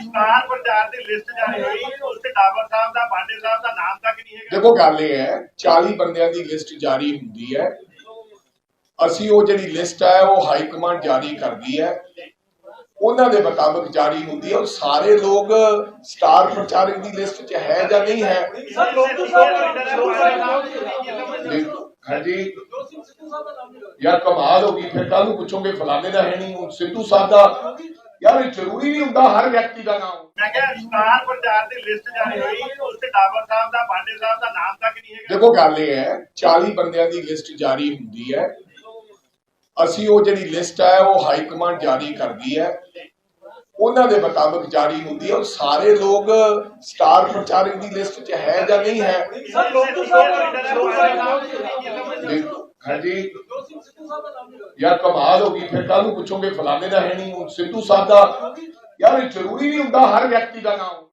Star ਪ੍ਰਚਾਰ ਦੀ list ਜਾਰੀ ਹੋਈ। ਉਸ ਤੇ ਡਾਬਰ ਸਾਹਿਬ ਦਾ ਬਾਂਡੇ ਸਾਹਿਬ ਦਾ ਨਾਮ ਤੱਕ ਨਹੀਂ ਹੈਗਾ। ਦੇਖੋ ਗੱਲ ਇਹ ਹੈ 40 ਬੰਦਿਆਂ ਦੀ ਲਿਸਟ ਜਾਰੀ ਹੁੰਦੀ ਹੈ। ਅਸੀਂ ਉਹ ਜਿਹੜੀ ਲਿਸਟ ਹੈ ਉਹ ਹਾਈ ਕਮਾਂਡ ਜਾਰੀ ਕਰਦੀ ਹੈ। ਉਹਨਾਂ ਦੇ ਮੁਤਾਬਕ ਜਾਰੀ ਹੁੰਦੀ ਹੈ। ਉਹ ਸਾਰੇ ਲੋਕ ਸਟਾਰ ਪ੍ਰਚਾਰਕ ਦੀ ਲਿਸਟ 'ਚ ਹੈ ਜਾਂ ਨਹੀਂ ਹੈ? ਸਰ ਲੋਕੂ ਦੇਖੋ, ਹਾਂਜੀ ਯਾਰ ਕਮਾਲ ਹੋ ਗਈ ਫਿਰ ਕੱਲ ਨੂੰ ਪੁੱਛੋਗੇ ਫਲਾਣੇ ਦਾ ਹੈ ਨਹੀਂ ਸਿੱਧੂ ਸਾਹਿਬ ਦਾ ਯਾਰ ਇਹ ਜ਼ਰੂਰੀ ਨਹੀਂ ਹੁੰਦਾ ਹਰ ਵਿਅਕਤੀ ਦਾ ਨਾਮ। ਮੈਂ ਕਿਹਾ ਸਟਾਰ ਪ੍ਰਚਾਰ ਦੀ ਲਿਸਟ ਜਾਰੀ ਹੋਈ ਉਸ ਤੇ ਡਾਬਰ ਸਾਹਿਬ ਦਾ ਬਾਂਡੇ ਸਾਹਿਬ ਦਾ ਨਾਮ ਤੱਕ ਨਹੀਂ ਹੈਗਾ। ਦੇਖੋ ਗੱਲ ਇਹ ਹੈ 40 ਬੰਦਿਆਂ ਦੀ ਲਿਸਟ ਜਾਰੀ ਹੁੰਦੀ ਹੈ। ਅਸੀਂ ਉਹ ਜਿਹੜੀ ਲਿਸਟ ਹੈ ਉਹ ਹਾਈ ਕਮਾਂਡ ਜਾਰੀ ਕਰਦੀ ਹੈ। ਉਹਨਾਂ ਦੇ ਮੁਤਾਬਕ ਜਾਰੀ ਹੁੰਦੀ ਹੈ। ਉਹ ਸਾਰੇ ਲੋਕ ਸਟਾਰ ਪ੍ਰਚਾਰਕ ਦੀ ਲਿਸਟ 'ਚ ਹੈ ਜਾਂ ਨਹੀਂ ਹੈ? ਸਰ ਲੋਕੂ ਦੇਖੋ, ਹਾਂਜੀ। ਯਾਰ ਕਮਾਲ ਹੋ ਗਈ, ਫਿਰ ਕੱਲ ਨੂੰ ਪੁੱਛੋਗੇ ਫਲਾਣੇ ਦਾ ਹੈ ਨਹੀਂ ਸਿੱਧੂ ਸਾਹਿਬ ਦਾ। ਯਾਰ ਇਹ ਜ਼ਰੂਰੀ ਨਹੀਂ ਹੁੰਦਾ ਹਰ ਵਿਅਕਤੀ ਦਾ ਨਾਮ।